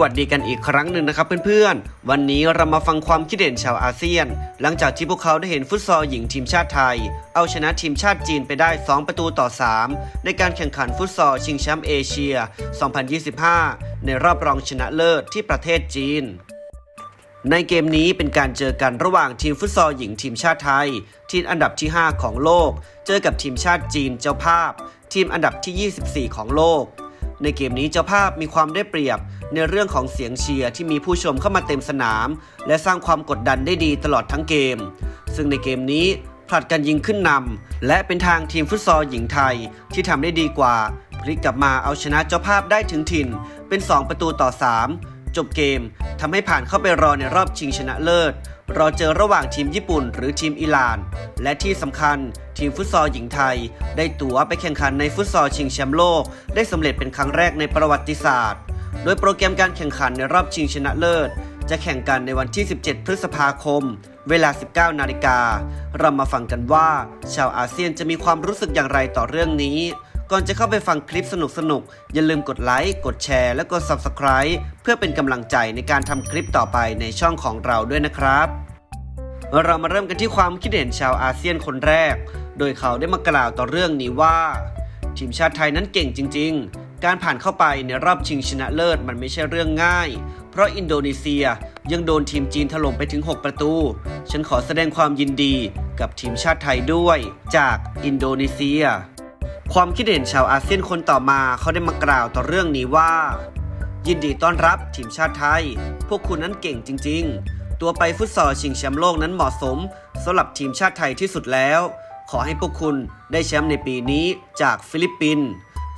วัสดีกันอีกครั้งหนึ่งนะครับเพื่อนๆ วันนี้เรามาฟังความคิดเห็นชาวอาเซียน หลังจากที่พวกเขาได้เห็นฟุตซอลหญิงทีมชาติไทย เอาชนะทีมชาติจีนไปได้ 2 ประตูต่อ 3 ในการแข่งขันฟุตซอลชิงแชมป์เอเชีย 2025 ในรอบรองชนะเลิศที่ประเทศจีนในเกมนี้เป็นการเจอกันระหว่างทีมฟุตซอลหญิงทีมชาติไทย ทีมอันดับที่ 5 ของโลก เจอกับทีมชาติจีนเจ้าภาพ ทีมอันดับที่ 24 ของโลก ในเกมนี้เจ้าภาพมีความได้เปรียบในเรื่องของเสียงเชียร์ที่มีผู้ชมเข้ามาเต็มสนาม และสร้างความกดดันได้ดีตลอดทั้งเกม ซึ่งในเกมนี้ผลัดกันยิงขึ้นนำและเป็นทางทีมฟุตซอลหญิงไทยที่ทำได้ดีกว่า พลิกกลับมาเอาชนะเจ้าภาพได้ถึงถิ่นเป็น 2 ประตูต่อ 3 จบเกมทำให้ผ่านเข้าไปรอในรอบชิงชนะเลิศ รอเจอระหว่างทีมญี่ปุ่นหรือทีมอิหร่าน และที่สำคัญทีมฟุตซอลหญิงไทย ได้ตั๋วไปแข่งขันในฟุตซอลชิงแชมป์โลก ได้สำเร็จเป็นครั้งแรกในประวัติศาสตร์ โดยโปรแกรมการแข่งขันในรอบชิงชนะเลิศ จะแข่งกันในวันที่ 17 พฤษภาคม เวลา 19 นาฬิกา เรามาฟังกันว่า ชาวอาเซียนจะมีความรู้สึกอย่างไรต่อเรื่องนี้ ก่อนจะเข้าไปฟังคลิปสนุกๆอย่าลืมกดไลค์กดแชร์และกด Subscribe เพื่อเป็นกำลังใจในการทำคลิปต่อไปในช่องของเราด้วยนะครับ เรามาเริ่มกันที่ความคิดเห็นชาวอาเซียนคนแรก โดยเขาได้มากล่าวต่อเรื่องนี้ว่า ทีมชาติไทยนั้นเก่งจริง ๆ การผ่านเข้าไปในรอบชิงชนะเลิศมันไม่ใช่เรื่องง่าย เพราะอินโดนีเซียยังโดนทีมจีนถล่มไปถึง 6 ประตู ฉันขอแสดงความยินดีกับทีมชาติไทยด้วย จากอินโดนีเซีย ความคิดเห็นชาวอาเซียนคนต่อมาเขาได้มากล่าวต่อเรื่องนี้ว่า ยินดีต้อนรับทีมชาติไทย พวกคุณนั้นเก่งจริง ๆ ตัวไปฟุตซอลชิงแชมป์โลกนั้นเหมาะสมสำหรับทีมชาติไทยที่สุดแล้ว ขอให้พวกคุณได้แชมป์ในปีนี้จากฟิลิปปินส์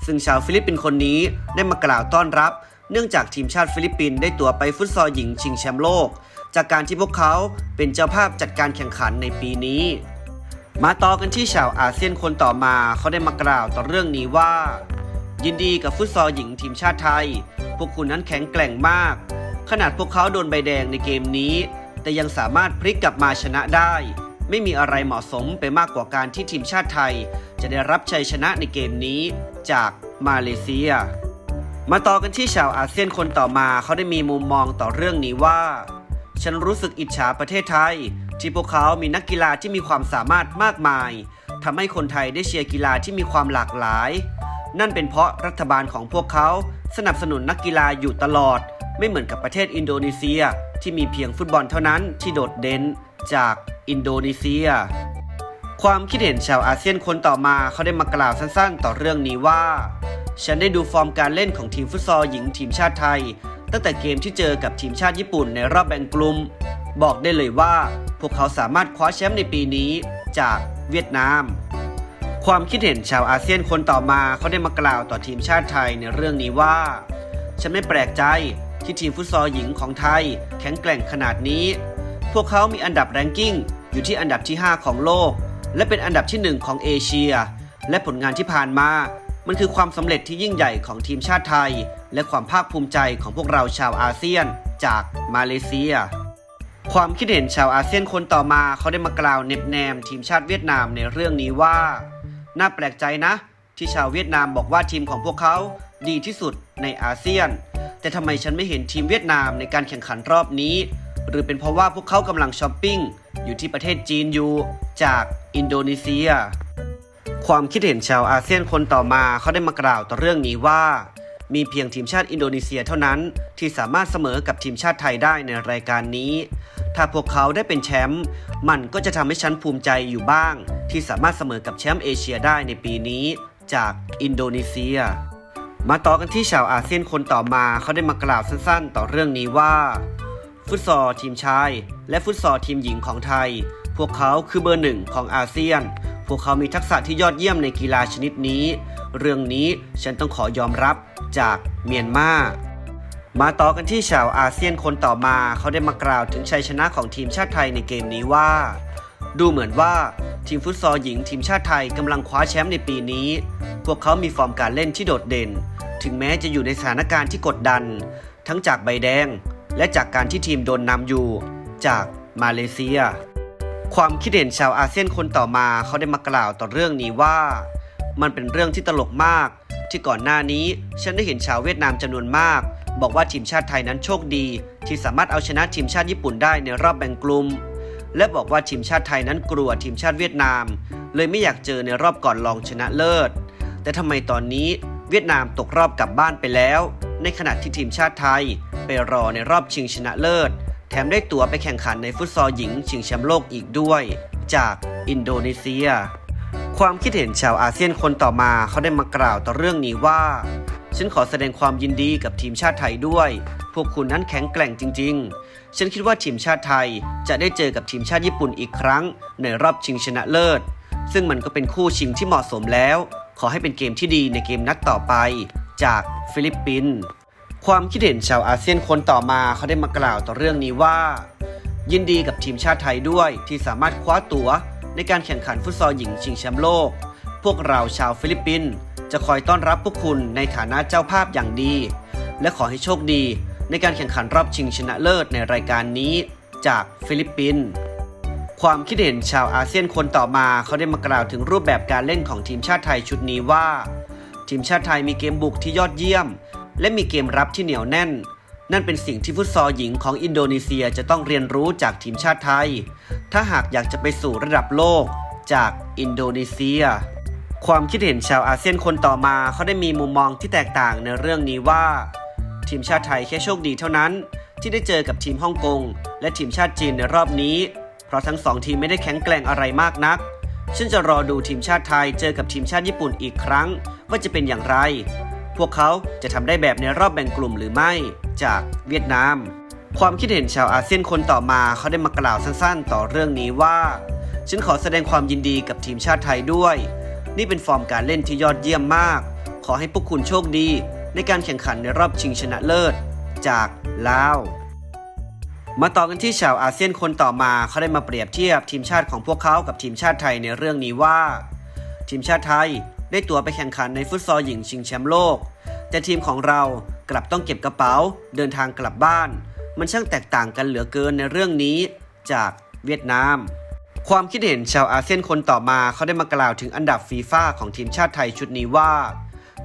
ซึ่งชาวฟิลิปปินส์คนนี้ได้มากล่าวต้อนรับ เนื่องจากทีมชาติฟิลิปปินส์ได้ตัวไปฟุตซอลหญิงชิงแชมป์โลก จากการที่พวกเขาเป็นเจ้าภาพจัดการแข่งขันในปีนี้ มาต่อกันที่ชาวอาเซียนคนต่อมาเขาได้มากล่าวต่อเรื่องนี้ว่า ยินดีกับฟุตซอลหญิงทีมชาติไทย พวกคุณนั้นแข็งแกร่งมาก ขนาดพวกเขาโดนใบแดงในเกมนี้ แต่ยังสามารถพลิกกลับมาชนะได้ ไม่มีอะไรเหมาะสมไปมากกว่าการที่ทีมชาติไทย จะได้รับชัยชนะในเกมนี้จากมาเลเซีย มาต่อกันที่ชาวอาเซียนคนต่อมาเขาได้มีมุมมองต่อเรื่องนี้ว่า ฉันรู้สึกอิจฉาประเทศไทย ที่พวกเขามีนักกีฬาที่มีความสามารถมากมายทำให้คนไทยได้เชียร์กีฬาที่มีความหลากหลาย นั่นเป็นเพราะรัฐบาลของพวกเขาสนับสนุนนักกีฬาอยู่ตลอด ไม่เหมือนกับประเทศอินโดนีเซียที่มีเพียงฟุตบอลเท่านั้นที่โดดเด่นจากอินโดนีเซีย ความคิดเห็นชาวอาเซียนคนต่อมาเขาได้มากล่าวสั้นๆ ต่อเรื่องนี้ว่า ฉันได้ดูฟอร์มการเล่นของทีมฟุตซอลหญิงทีมชาติไทย ตั้งแต่เกมที่เจอกับทีมชาติญี่ปุ่นในรอบแบ่งกลุ่ม บอกได้เลยว่า พวกเขาสามารถคว้าแชมป์ในปีนี้จากเวียดนาม ความคิดเห็นชาวอาเซียนคนต่อมาเขาได้มากล่าวต่อทีมชาติไทยในเรื่องนี้ว่า ฉันไม่แปลกใจที่ทีมฟุตซอลหญิงของไทยแข็งแกร่งขนาดนี้ พวกเขามีอันดับแรงกิ้งอยู่ที่อันดับที่ 5 ของโลก และเป็นอันดับที่ 1 ของเอเชีย และผลงานที่ผ่านมามันคือความสำเร็จที่ยิ่งใหญ่ของทีมชาติไทย และความภาคภูมิใจของพวกเราชาวอาเซียน จากมาเลเซีย ความคิดเห็นชาวอาเซียนคนต่อมาเขาได้มากล่าวเน็บแนม ทีมชาติเวียดนามในเรื่องนี้ว่า น่าแปลกใจนะ ที่ชาวเวียดนามบอกว่าทีมของพวกเขาดีที่สุดในอาเซียน แต่ทำไมฉันไม่เห็นทีมเวียดนามในการแข่งขันรอบนี้ หรือเป็นเพราะว่าพวกเขากำลังช้อปปิ้งอยู่ที่ประเทศจีนอยู่จากอินโดนีเซีย ความคิดเห็นชาวอาเซียนคนต่อมาเขาได้มากล่าวต่อเรื่องนี้ว่า มีเพียงทีมชาติอินโดนีเซียเท่านั้น ที่สามารถเสมอกับทีมชาติไทยได้ในรายการนี้ ถ้าพวกเขาได้เป็นแชมป์มันก็จะทำให้ฉันภูมิใจอยู่บ้าง ที่สามารถเสมอกับแชมป์เอเชียได้ในปีนี้ จากอินโดนีเซีย มาต่อกันที่ชาวอาเซียนคนต่อมาเขาได้มากล่าวสั้นๆ ต่อเรื่องนี้ว่า ฟุตซอลทีมชาย และฟุตซอลทีมหญิงของไทย พวกเขาคือเบอร์หนึ่งของอาเซียน พวกเขามีทักษะที่ยอดเยี่ยมในกีฬาชนิดนี้ เรื่องนี้ฉันต้องขอยอมรับจากเมียนมามาต่อกันที่ชาวอาเซียนคนต่อมาเขาได้มากล่าวถึงชัยชนะของทีมชาติไทยในเกมนี้ว่า ดูเหมือนว่าทีมฟุตซอลหญิงทีมชาติไทยกำลังคว้าแชมป์ในปีนี้ พวกเขามีฟอร์มการเล่นที่โดดเด่น ถึงแม้จะอยู่ในสถานการณ์ที่กดดัน ทั้งจากใบแดง และจากการที่ทีมโดนนำอยู่ จากมาเลเซีย ความคิดเห็นชาวอาเซียนคนต่อมาเขาได้มากล่าวต่อเรื่องนี้ว่า มันเป็นเรื่องที่ตลกมาก ที่ก่อนหน้านี้ฉันได้เห็นชาวเวียดนามจำนวนมาก บอกว่าทีมชาติไทยนั้นโชคดี ที่สามารถเอาชนะทีมชาติญี่ปุ่นได้ในรอบแบ่งกลุ่มและบอกว่าทีมชาติไทยนั้นกลัวทีมชาติเวียดนาม เลยไม่อยากเจอในรอบก่อนรองชนะเลิศ แต่ทำไมตอนนี้เวียดนามตกรอบกลับบ้านไปแล้ว ในขณะที่ทีมชาติไทย ไปรอในรอบชิงชนะเลิศ แถมได้ตั๋วไปแข่งขันในฟุตซอลหญิงชิงแชมป์โลกอีกด้วย จากอินโดนีเซีย ความคิดเห็นชาวอาเซียนคนต่อมาเขาได้มากล่าวต่อเรื่องนี้ว่า ฉันขอแสดงความยินดีกับทีมชาติไทยด้วย พวกคุณนั้นแข็งแกร่งจริง ๆ ฉันคิดว่าทีมชาติไทยจะได้เจอกับทีมชาติญี่ปุ่นอีกครั้ง ในรอบชิงชนะเลิศ ซึ่งมันก็เป็นคู่ชิงที่เหมาะสมแล้ว ขอให้เป็นเกมที่ดีในเกมนัดต่อไป จากฟิลิปปินส์ความคิดเห็นชาวอาเซียนคนต่อมาเขาได้มากล่าวต่อเรื่องนี้ว่า ยินดีกับทีมชาติไทยด้วยที่สามารถคว้าตั๋ว ในการแข่งขันฟุตซอลหญิงชิงแชมป์โลก พวกเราชาวฟิลิปปินส์จะคอยต้อนรับพวกคุณในฐานะเจ้าภาพอย่างดี และขอให้โชคดีในการแข่งขันรอบชิงชนะเลิศในรายการนี้จากฟิลิปปินส์ความคิดเห็นชาวอาเซียนคนต่อมาเขาได้มากล่าวถึงรูปแบบการเล่นของทีมชาติไทยชุดนี้ว่า ทีมชาติไทยมีเกมบุกที่ยอดเยี่ยม และมีเกมรับที่เหนียวแน่น นั่นเป็นสิ่งที่ฟุตซอลหญิงของอินโดนีเซียจะต้องเรียนรู้จากทีมชาติไทย ถ้าหากอยากจะไปสู่ระดับโลกจากอินโดนีเซีย ความคิดเห็นชาวอาเซียนคนต่อมาเขาได้มีมุมมองที่แตกต่างในเรื่องนี้ว่า ทีมชาติไทยแค่โชคดีเท่านั้น ที่ได้เจอกับทีมฮ่องกงและทีมชาติจีนในรอบนี้ เพราะทั้งสองทีมไม่ได้แข็งแกร่งอะไรมากนักฉันจะรอดูทีมชาติไทยเจอกับทีมชาติญี่ปุ่นอีกครั้ง ว่าจะเป็นอย่างไร พวกเขาจะทำได้แบบในรอบแบ่งกลุ่มหรือไม่ จากเวียดนาม ความคิดเห็นชาวอาเซียนคนต่อมาเขาได้มากล่าวสั้นๆ ต่อเรื่องนี้ว่า ฉันขอแสดงความยินดีกับทีมชาติไทยด้วย นี่เป็นฟอร์มการเล่นที่ยอดเยี่ยมมาก ขอให้พวกคุณโชคดี ในการแข่งขันในรอบชิงชนะเลิศ จากลาวมาต่อกันที่ชาวอาเซียนคนต่อมาเขาได้มาเปรียบเทียบทีมชาติของพวกเขากับทีมชาติไทยในเรื่องนี้ว่า ทีมชาติไทยได้ตั๋วไปแข่งขันในฟุตซอลหญิงชิงแชมป์โลก แต่ทีมของเรา กลับต้องเก็บกระเป๋า เดินทางกลับบ้าน มันช่างแตกต่างกันเหลือเกินในเรื่องนี้จากเวียดนาม ความคิดเห็นชาวอาเซียนคนต่อมาเขาได้มากล่าวถึงอันดับฟีฟ่าของทีมชาติไทยชุดนี้ว่า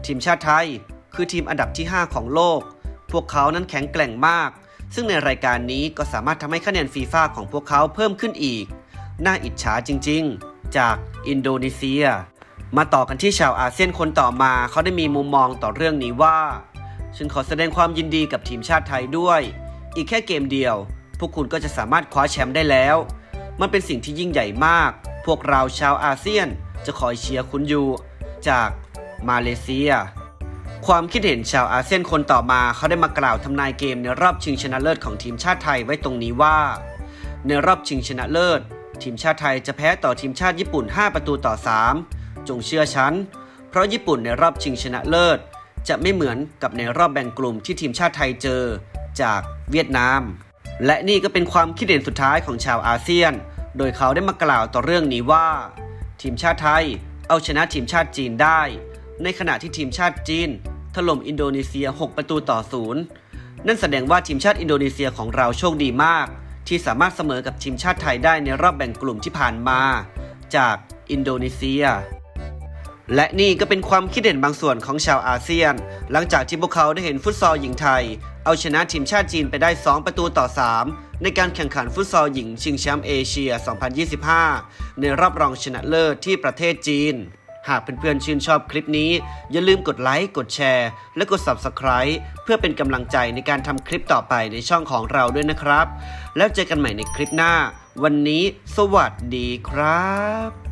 ทีมชาติไทย คือทีมอันดับที่ 5 ของโลก พวกเขานั้นแข็งแกร่งมาก ซึ่งในรายการนี้ก็สามารถทำให้คะแนนฟีฟ่าของพวกเขาเพิ่มขึ้นอีก น่าอิจฉาจริง ๆ จากอินโดนีเซียมาต่อกันที่ชาวอาเซียนคนต่อมาเขาได้มีมุมมองต่อเรื่องนี้ว่า ฉันขอแสดงความยินดีกับทีมชาติไทยด้วย อีกแค่เกมเดียว พวกคุณก็จะสามารถคว้าแชมป์ได้แล้ว มันเป็นสิ่งที่ยิ่งใหญ่มาก พวกเราชาวอาเซียนจะคอยเชียร์คุณอยู่ จากมาเลเซีย ความคิดเห็นชาวอาเซียนคนต่อมาเขาได้มากล่าวทำนายเกมในรอบชิงชนะเลิศของทีมชาติไทยไว้ตรงนี้ว่า ในรอบชิงชนะเลิศ ทีมชาติไทยจะแพ้ต่อทีมชาติญี่ปุ่น 5 ประตูต่อ 3 จงเชื่อฉัน เพราะญี่ปุ่นในรอบชิงชนะเลิศ จะไม่เหมือนกับในรอบแบ่งกลุ่มที่ทีมชาติไทยเจอจากเวียดนาม และนี่ก็เป็นความคิดเห็นสุดท้ายของชาวอาเซียน โดยเขาได้มากล่าวต่อเรื่องนี้ว่า ทีมชาติไทยเอาชนะทีมชาติจีนได้ ในขณะที่ทีมชาติจีน ถล่มอินโดนีเซีย 6 ประตูต่อศูนย์นั่นแสดงว่าทีมชาติอินโดนีเซียของเราโชคดีมาก ที่สามารถเสมอกับทีมชาติไทยได้ในรอบแบ่งกลุ่มที่ผ่านมา จากอินโดนีเซีย และนี่ก็เป็นความคิดเห็นบางส่วนของชาวอาเซียน หลังจากที่พวกเขาได้เห็นฟุตซอลหญิงไทย เอาชนะทีมชาติจีนไปได้ 2 ประตูต่อ 3 ในการแข่งขันฟุตซอลหญิงชิงแชมป์เอเชีย 2025 ในรอบรองชนะเลิศที่ประเทศจีน หากเพื่อนๆชื่นชอบคลิปนี้ อย่าลืมกดไลค์ กดแชร์ และกด Subscribe เพื่อเป็นกำลังใจในการทำคลิปต่อไปในช่องของเราด้วยนะครับ แล้วเจอกันใหม่ในคลิปหน้า วันนี้ สวัสดีครับ